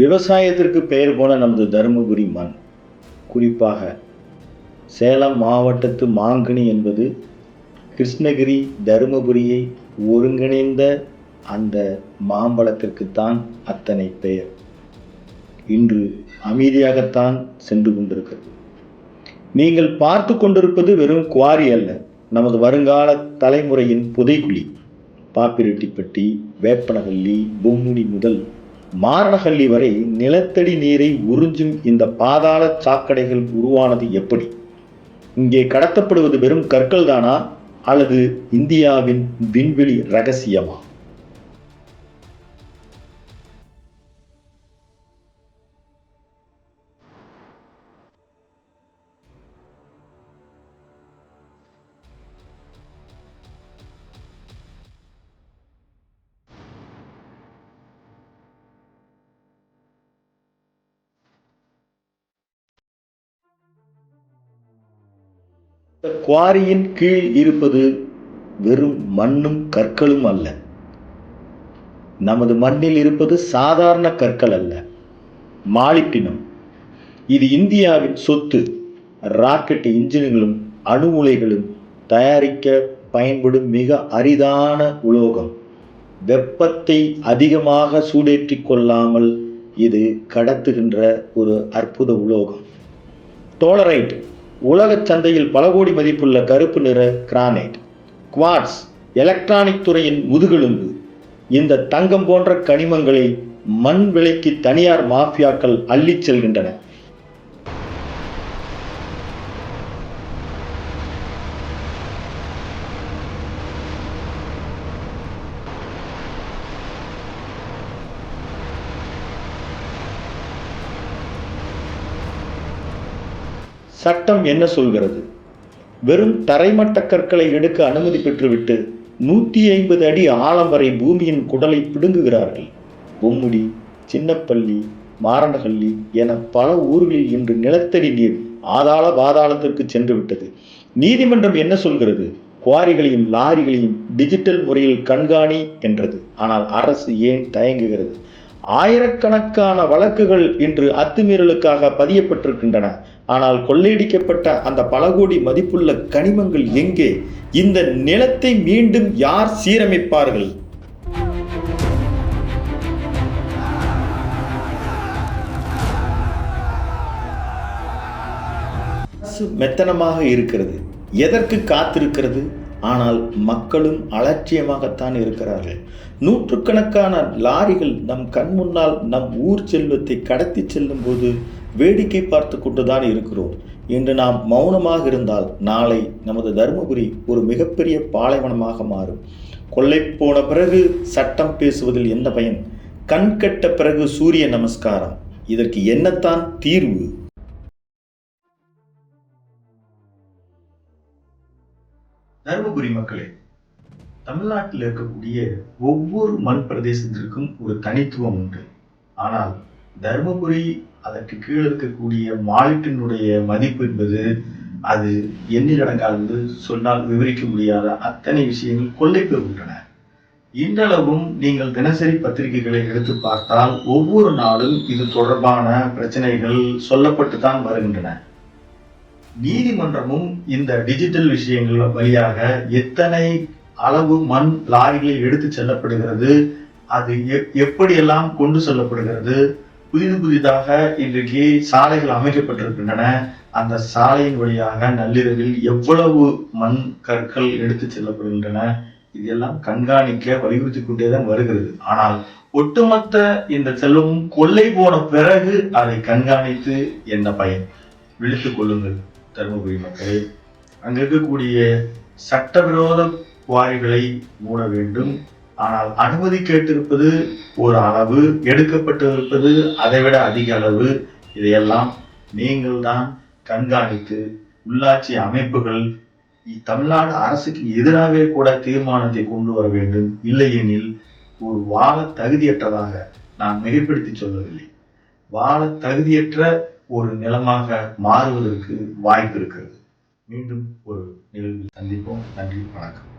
விவசாயத்திற்கு பெயர் போன நமது தருமபுரி மண். குறிப்பாக சேலம் மாவட்டத்து மாங்கனி என்பது கிருஷ்ணகிரி தருமபுரியை ஒருங்கிணைந்த அந்த மாம்பழத்திற்குத்தான் அத்தனை பெயர். இன்று அமைதியாகத்தான் சென்று கொண்டிருக்கிறது. நீங்கள் பார்த்து கொண்டிருப்பது வெறும் குவாரி அல்ல நமது வருங்கால தலைமுறையின் புதைக்குழி பாப்பிரெட்டிப்பட்டி வேப்பனகல்லி பொம்முடி முதல் மாரணஹள்ளி வரை நிலத்தடி நீரை உறிஞ்சும் இந்த பாதாள சாக்கடைகள் உருவானது எப்படி? இங்கே கடத்தப்படுவது வெறும் கற்கள் தானா அல்லது இந்தியாவின் விண்வெளி ரகசியமா? குவாரியின் கீழ் இருப்பது வெறும் மண்ணும் கற்களும் அல்ல. நமது மண்ணில் இருப்பது சாதாரண கற்கள் அல்ல. மாலிட்டினம் இது இந்தியாவின் சொத்து. ராக்கெட் இன்ஜின்களும் அணு உலைகளும் தயாரிக்க பயன்படும் மிக அரிதான உலோகம். வெப்பத்தை அதிகமாக சூடேற்றிக் கொள்ளாமல் இது கடத்துகின்ற ஒரு அற்புத உலோகம். டோலரைட் உலக சந்தையில் பல கோடி மதிப்புள்ள கருப்பு நிற கிரானைட் குவாட்ஸ் எலக்ட்ரானிக் துறையின் முதுகெலும்பு. இந்த தங்கம் போன்ற கனிமங்களை மண் விலைக்கு தனியார் மாஃபியாக்கள் அள்ளிச் செல்கின்றன. சட்டம் என்ன சொல்கிறது? வெறும் தரைமட்ட கற்களை எடுக்க அனுமதி பெற்றுவிட்டு நூற்றி ஐம்பது அடி ஆழம் வரை பூமியின் குடலை பிடுங்குகிறார்கள். பொம்முடி சின்னப்பள்ளி மாரணஹள்ளி என பல ஊர்களில் இன்று நிலத்தடி நீர் ஆதாள பாதாளத்திற்கு சென்று விட்டது. நீதிமன்றம் என்ன சொல்கிறது? குவாரிகளையும் லாரிகளையும் டிஜிட்டல் முறையில் கண்காணி என்றது. ஆனால் அரசு ஏன் தயங்குகிறது? ஆயிரக்கணக்கான வழக்குகள் இன்று அத்துமீறலுக்காக பதியப்பட்டிருக்கின்றன. ஆனால் கொள்ளையடிக்கப்பட்ட அந்த பல கோடி மதிப்புள்ள கனிமங்கள் எங்கே? இந்த நிலத்தை மீண்டும் யார் சீரமைப்பார்கள்? மெத்தனமாக இருக்கிறது. எதற்கு காத்திருக்கிறது? ஆனால் மக்களும் அலட்சியமாகத்தான் இருக்கிறார்கள். நூற்றுக்கணக்கான லாரிகள் நம் கண் முன்னால் நம் ஊர் செல்வத்தை கடத்தி செல்லும் போது வேடிக்கை பார்த்து கொண்டுதான் இருக்கிறோம். இன்று நாம் மௌனமாக இருந்தால் நாளை நமது தருமபுரி ஒரு மிகப்பெரிய பாலைவனமாக மாறும். கொள்ளை போன பிறகு சட்டம் பேசுவதில் என்ன பயன்? கண் கெட்ட பிறகு சூரிய நமஸ்காரம். இதற்கு என்னத்தான் தீர்வு? தருமபுரி மக்களே தமிழ்நாட்டில் இருக்கக்கூடிய ஒவ்வொரு மண் பிரதேசத்திற்கும் ஒரு தனித்துவம் உண்டு. ஆனால் தருமபுரி அதற்கு கீழே இருக்கக்கூடிய மாலிட்டினுடைய மதிப்பு என்பது அது எண்ணிலடங்காது சொன்னால் விவரிக்க முடியாத அத்தனை விஷயங்கள் கொள்ளை பெறுகின்றன. இன்றளவும் நீங்கள் தினசரி பத்திரிகைகளை எடுத்து பார்த்தால் ஒவ்வொரு நாளும் இது தொடர்பான பிரச்சனைகள் சொல்லப்பட்டு தான் வருகின்றன. நீதிமன்றமும் இந்த டிஜிட்டல் விஷயங்கள் வழியாக எத்தனை அளவு மண் லாரிகளில் எடுத்து செல்லப்படுகிறது அது எப்படியெல்லாம் கொண்டு செல்லப்படுகிறது புதிது புதிதாக இன்றைக்கு சாலைகள் அமைக்கப்பட்டிருக்கின்றன அந்த சாலையின் வழியாக நள்ளிரவில் எவ்வளவு மண் கற்கள் எடுத்து செல்லப்படுகின்றன இதெல்லாம் கண்காணிக்க வலியுறுத்தி கொண்டேதான் வருகிறது. ஆனால் ஒட்டுமொத்த இந்த செல்வம் கொள்ளை போன பிறகு அதை கண்காணித்து என்ன பயன்? விழித்துக் கொள்ளுங்கள். தருமபுரி மக்களே அங்க இருக்கக்கூடிய சட்டவிரோத குவாரிகளை மூட வேண்டும். ஆனால் அனுமதி கேட்டிருப்பது ஒரு அளவு எடுக்கப்பட்டிருப்பது அதைவிட அதிக அளவு. இதையெல்லாம் நீங்கள் தான் கண்காணித்து உள்ளாட்சி அமைப்புகள் தமிழ்நாடு அரசுக்கு எதிராகவே கூட தீர்மானத்தை கொண்டு வர வேண்டும். இல்லையெனில் ஒரு வாழ தகுதியற்றதாக நான் மிகைப்படுத்தி சொல்லவில்லை. வாழ தகுதியற்ற ஒரு நிலமாக மாறுவதற்கு வாய்ப்பு இருக்கிறது. மீண்டும் ஒரு நிகழ்வில் சந்திப்போம். நன்றி வணக்கம்.